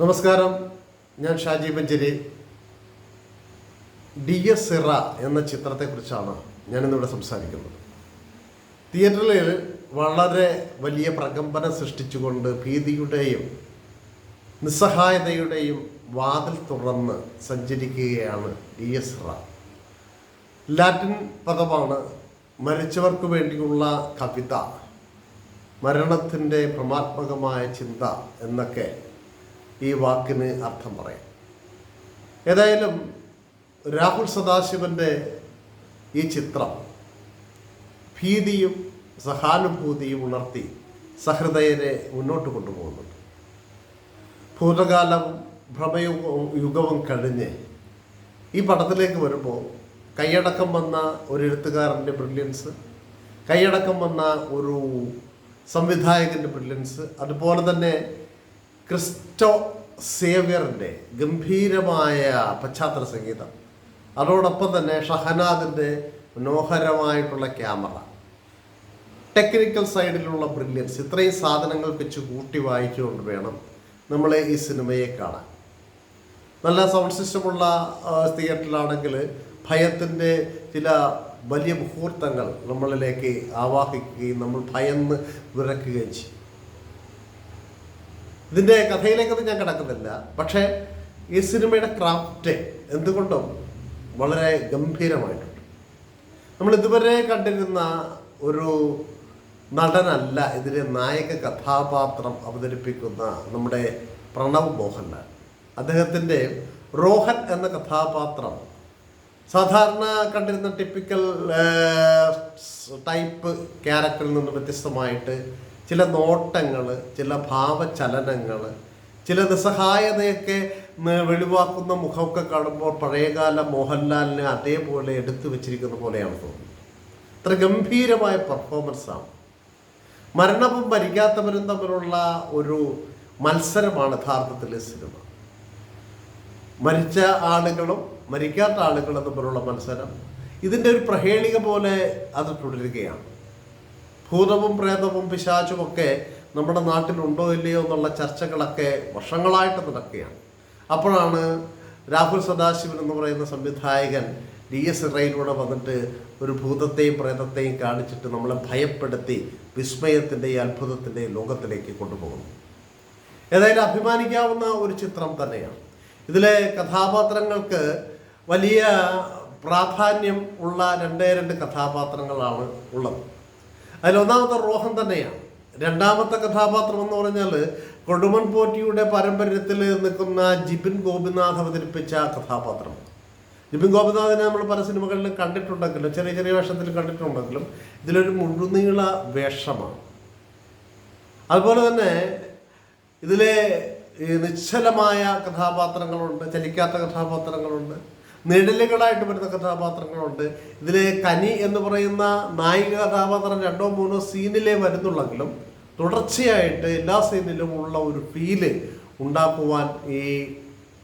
നമസ്കാരം. ഞാൻ ഷാജി ബഞ്ചരി. ഡി എസ് സിറ എന്ന ചിത്രത്തെക്കുറിച്ചാണ് ഞാനിന്നിവിടെ സംസാരിക്കുന്നത്. തിയേറ്ററിൽ വളരെ വലിയ പ്രകമ്പനം സൃഷ്ടിച്ചുകൊണ്ട് ഭീതിയുടെയും നിസ്സഹായതയുടെയും വാതിൽ തുറന്ന് സഞ്ചരിക്കുകയാണ് ഡി എസ് സിറ. ലാറ്റിൻ പദമാണ് മരിച്ചവർക്ക് വേണ്ടിയുള്ള കവിത മരണത്തിന്റെ പ്രമാത്മകമായ ചിന്ത എന്നൊക്കെ ഈ വാക്കിന് അർത്ഥം പറയാം. ഏതായാലും രാഹുൽ സദാശിവന്റെ ഈ ചിത്രം ഭീതിയും സഹാനുഭൂതിയും ഉണർത്തി സഹൃദയരെ മുന്നോട്ട് കൊണ്ടുപോകുന്നുണ്ട്. ഭൂതകാലവും ഭ്രമയുഗവും യുഗവും കഴിഞ്ഞ് ഈ പടത്തിലേക്ക് വരുമ്പോൾ കൈയടക്കം വന്ന ഒരു എഴുത്തുകാരന്റെ ബ്രില്യൻസ് കൈയടക്കം വന്ന ഒരു സംവിധായകന്റെ ബ്രില്യൻസ് അതുപോലെ തന്നെ ക്രിസ്റ്റോ സേവ്യറിന്റെ ഗംഭീരമായ പശ്ചാത്തല സംഗീതം. അതോടൊപ്പം തന്നെ ഷഹനാദിന്റെ മനോഹരമായിട്ടുള്ള ക്യാമറ. ടെക്നിക്കൽ സൈഡിലുള്ള ബ്രില്യൻസ്. ഇത്രയും സാധനങ്ങൾ വെച്ച് കൂട്ടി വായിച്ചുകൊണ്ട് വേണം നമ്മൾ ഈ സിനിമയെ കാണാൻ. നല്ല സൗണ്ട് സിസ്റ്റമുള്ള തിയേറ്ററിലാണെങ്കിൽ ഭയത്തിന്റെ ചില വലിയ മുഹൂർത്തങ്ങൾ നമ്മളിലേക്ക് ആവാഹിക്കുകയും നമ്മൾ ഭയന്ന് വിറക്കുകയും ചെയ്യും. ഇതിന്റെ കഥയിലേക്കൊന്നും ഞാൻ കിടക്കുന്നില്ല. പക്ഷേ ഈ സിനിമയുടെ ക്രാഫ്റ്റ് എന്തുകൊണ്ടും വളരെ ഗംഭീരമായിട്ടുണ്ട്. നമ്മൾ ഇതുവരെ കണ്ടിരുന്ന ഒരു നടനല്ല ഇതിലെ നായക കഥാപാത്രം അവതരിപ്പിക്കുന്ന നമ്മുടെ പ്രണവ് മോഹൻലാൽ. അദ്ദേഹത്തിന്റെ റോഹൻ എന്ന കഥാപാത്രം സാധാരണ കണ്ടിരുന്ന ടിപ്പിക്കൽ ടൈപ്പ് ക്യാരക്ടറിൽ നിന്ന് വ്യത്യസ്തമായിട്ട് ചില നോട്ടങ്ങൾ ചില ഭാവചലനങ്ങൾ ചില നിസ്സഹായതയൊക്കെ വെളിവാക്കുന്ന മുഖമൊക്കെ കാണുമ്പോൾ പഴയകാല മോഹൻലാലിനെ അതേപോലെ എടുത്തു വെച്ചിരിക്കുന്ന പോലെയാണ് തോന്നുന്നത്. അത്ര ഗംഭീരമായ പെർഫോമൻസാണ് മരണവും ഭരിക്കാത്തവരും തമ്മിലുള്ള ഒരു മത്സരമാണ് യഥാർത്ഥത്തിൽ സിനിമ മരിച്ച ആളുകളും മരിക്കാത്ത ആളുകളും തമ്മിലുള്ള മത്സരം ഇതിന്റെ ഒരു പ്രഹേളിക പോലെ അത് തുടരുകയാണ്. ഭൂതവും പ്രേതവും പിശാചുമൊക്കെ നമ്മുടെ നാട്ടിലുണ്ടോ ഇല്ലയോ എന്നുള്ള ചർച്ചകളൊക്കെ വർഷങ്ങളായിട്ട് നടക്കുകയാണ്. അപ്പോഴാണ് രാഹുൽ സദാശിവൻ എന്ന് പറയുന്ന സംവിധായകൻ ഡി എസ് ഇറയിലൂടെ വന്നിട്ട് ഒരു ഭൂതത്തെയും പ്രേതത്തെയും കാണിച്ചിട്ട് നമ്മളെ ഭയപ്പെടുത്തി വിസ്മയത്തിന്റെയും അത്ഭുതത്തിന്റെയും ലോകത്തിലേക്ക് കൊണ്ടുപോകുന്നു. ഏതായാലും അഭിമാനിക്കാവുന്ന ഒരു ചിത്രം തന്നെയാണ്. ഇതിലെ കഥാപാത്രങ്ങൾക്ക് വലിയ പ്രാധാന്യം ഉള്ള രണ്ടേ രണ്ട് കഥാപാത്രങ്ങളാണ് ഉള്ളത്. അതിലൊന്നാമത്തെ റോഹൻ തന്നെയാണ്. രണ്ടാമത്തെ കഥാപാത്രം എന്ന് പറഞ്ഞാൽ കൊടുമൺ പോറ്റിയുടെ പാരമ്പര്യത്തിൽ നിൽക്കുന്ന ജിബിൻ ഗോപിനാഥ് അവതരിപ്പിച്ച കഥാപാത്രം. ജിബിൻ ഗോപിനാഥിനെ നമ്മൾ പല സിനിമകളിലും കണ്ടിട്ടുണ്ടെങ്കിലും ചെറിയ ചെറിയ വേഷത്തിൽ കണ്ടിട്ടുണ്ടെങ്കിലും ഇതിലൊരു മുഴുനീള വേഷമാണ്. അതുപോലെ തന്നെ ഇതിലെ നിശ്ചലമായ കഥാപാത്രങ്ങളുണ്ട് ചലിക്കാത്ത കഥാപാത്രങ്ങളുണ്ട്. നിഴലുകളായിട്ട് വരുന്ന കഥാപാത്രങ്ങളുണ്ട്. ഇതിലെ കനി എന്ന് പറയുന്ന നായിക കഥാപാത്രം രണ്ടോ മൂന്നോ സീനിലേ വരുന്നുള്ളെങ്കിലും തുടർച്ചയായിട്ട് എല്ലാ സീനിലും ഉള്ള ഒരു ഫീൽ ഉണ്ടാക്കുവാൻ ഈ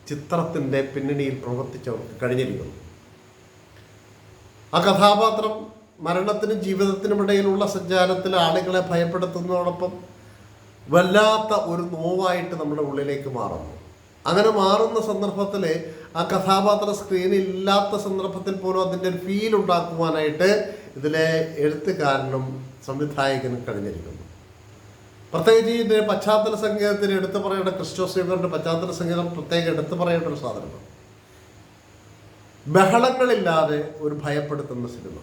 ചിത്രത്തിന്റെ പിന്നണിയിൽ പ്രവർത്തിച്ചവർക്ക് കഴിഞ്ഞിരിക്കുന്നു. ആ കഥാപാത്രം മരണത്തിനും ജീവിതത്തിനും ഇടയിലുള്ള സഞ്ചാരത്തിൽ ആളുകളെ ഭയപ്പെടുത്തുന്നതോടൊപ്പം വല്ലാത്ത ഒരു നോവായിട്ട് നമ്മുടെ ഉള്ളിലേക്ക് മാറുന്നു. അങ്ങനെ മാറുന്ന സന്ദർഭത്തിൽ ആ കഥാപാത്ര സ്ക്രീനിൽ ഇല്ലാത്ത സന്ദർഭത്തിൽ പോലും അതിന്റെ ഒരു ഫീൽ ഉണ്ടാക്കുവാനായിട്ട് ഇതിലെ എഴുത്തുകാരനും സംവിധായകനും കഴിഞ്ഞിരിക്കുന്നു. പ്രത്യേകിച്ച് ഇതിന്റെ പശ്ചാത്തല സംഗീതത്തിന് എടുത്തു പറയേണ്ട ക്രിസ്റ്റോ പശ്ചാത്തല സംഗീതം പ്രത്യേകം എടുത്തു പറയേണ്ട ഒരു സാധനമാണ്. ബഹളങ്ങളില്ലാതെ ഒരു ഭയപ്പെടുത്തുന്ന സിനിമ.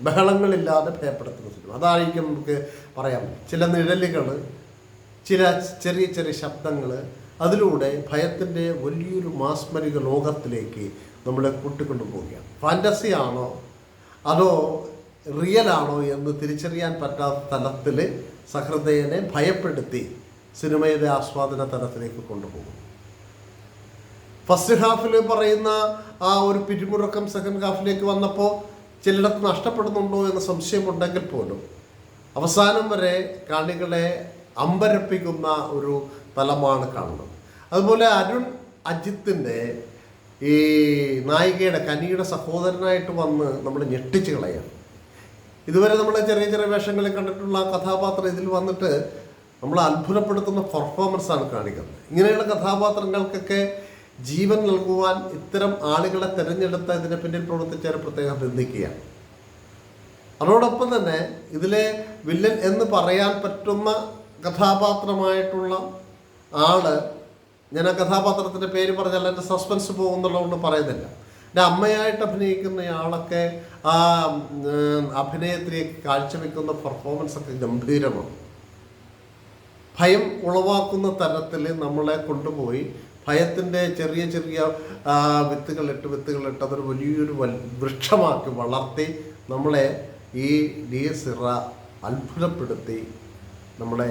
ബഹളങ്ങളില്ലാതെ ഭയപ്പെടുത്തുന്ന സിനിമ. അതായിരിക്കും നമുക്ക് പറയാം ചില നിഴലുകൾ ചില ചെറിയ ചെറിയ ശബ്ദങ്ങൾ അതിലൂടെ ഭയത്തിന്റെ വലിയൊരു മാസ്മരിക ലോകത്തിലേക്ക് നമ്മളെ കൂട്ടിക്കൊണ്ടു പോവുകയാണ് ഫാന്റസി ആണോ? അതോ റിയൽ ആണോ എന്ന് തിരിച്ചറിയാൻ പറ്റാത്ത തലത്തിൽ സഹൃദയനെ ഭയപ്പെടുത്തി സിനിമയുടെ ആസ്വാദന തലത്തിലേക്ക് കൊണ്ടുപോകും. ഫസ്റ്റ് ഹാഫിൽ പറയുന്ന ആ ഒരു പിരിമുറുക്കം സെക്കൻഡ് ഹാഫിലേക്ക് വന്നപ്പോൾ ചിലയിടത്ത് നഷ്ടപ്പെടുന്നുണ്ടോ എന്ന സംശയമുണ്ടെങ്കിൽ പോലും അവസാനം വരെ കാണികളെ അമ്പരപ്പിക്കുന്ന ഒരു തലമാണ് കാണുന്നത്. അതുപോലെ അരുൺ അജിത്തിന്റെ ഈ നായികയുടെ കനിയുടെ സഹോദരനായിട്ട് വന്ന് നമ്മൾ ഞെട്ടിച്ച് കളയാണ്. ഇതുവരെ നമ്മൾ ചെറിയ ചെറിയ വേഷങ്ങളിൽ കണ്ടിട്ടുള്ള കഥാപാത്രം ഇതിൽ വന്നിട്ട് നമ്മൾ അത്ഭുതപ്പെടുത്തുന്ന പെർഫോമൻസാണ് കാണിക്കുന്നത്. ഇങ്ങനെയുള്ള കഥാപാത്രങ്ങൾക്കൊക്കെ ജീവൻ നൽകുവാൻ ഇത്തരം ആളുകളെ തിരഞ്ഞെടുത്ത ഇതിനെ പിന്നിൽ പ്രവർത്തിച്ചവരെ പ്രത്യേകം നിന്ദിക്കുകയാണ് അതോടൊപ്പം തന്നെ ഇതിലെ വില്ലൻ എന്ന് പറയാൻ പറ്റുന്ന കഥാപാത്രമായിട്ടുള്ള ആൾ ഞാൻ ആ കഥാപാത്രത്തിന്റെ പേര് പറഞ്ഞാൽ എന്റെ സസ്പെൻസ് പോകുന്നുള്ളതുകൊണ്ട് പറയുന്നില്ല. എന്റെ അമ്മയായിട്ട് അഭിനയിക്കുന്ന ആളൊക്കെ ആ അഭിനയത്തിലെ കാഴ്ചവെക്കുന്ന പെർഫോമൻസ് ഒക്കെ ഗംഭീരമാണ്. ഭയം ഉളവാക്കുന്ന തരത്തിൽ നമ്മളെ കൊണ്ടുപോയി ഭയത്തിന്റെ ചെറിയ ചെറിയ വിത്തുകളിട്ട് വിത്തുകളിട്ട് അതൊരു വലിയൊരു വൃക്ഷമാക്കി വളർത്തി നമ്മളെ ഈ ഡി എസ് ഇറ അത്ഭുതപ്പെടുത്തി നമ്മളെ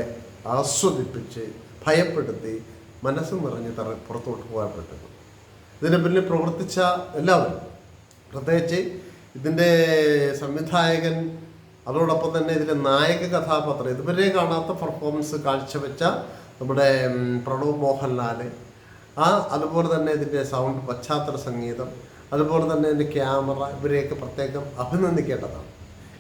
ആസ്വദിപ്പിച്ച് ഭയപ്പെടുത്തി മനസ്സും നിറഞ്ഞ് തറ പുറത്തോട്ട് പോകാൻ പറ്റുന്നു ഇതിന് പിന്നിൽ പ്രവർത്തിച്ച എല്ലാവരും പ്രത്യേകിച്ച് ഇതിന്റെ സംവിധായകൻ അതോടൊപ്പം തന്നെ ഇതിലെ നായക കഥാപാത്രം ഇതുവരെ കാണാത്ത പെർഫോമൻസ് കാഴ്ചവെച്ച നമ്മുടെ പ്രണവ് മോഹൻലാൽ ആ അതുപോലെ തന്നെ ഇതിന്റെ സൗണ്ട് പശ്ചാത്തല സംഗീതം അതുപോലെ തന്നെ ഇതിന്റെ ക്യാമറ ഇവരെയൊക്കെ പ്രത്യേകം അഭിനന്ദിക്കേണ്ടതാണ്.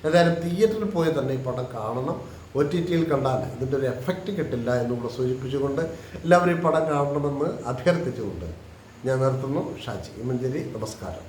ഏതായാലും തിയേറ്ററിൽ പോയി തന്നെ ഈ പടം കാണണം. ഒ ടി ടിയിൽ കണ്ടാൽ ഇതിന്റെ ഒരു എഫക്റ്റ് കിട്ടില്ല എന്നുകൂടെ സൂചിപ്പിച്ചുകൊണ്ട് എല്ലാവരും ഈ പടം കാണണമെന്ന് അഭ്യർത്ഥിച്ചുകൊണ്ട് ഞാൻ നിർത്തുന്നു. ഷാജി മഞ്ചേരി നമസ്കാരം.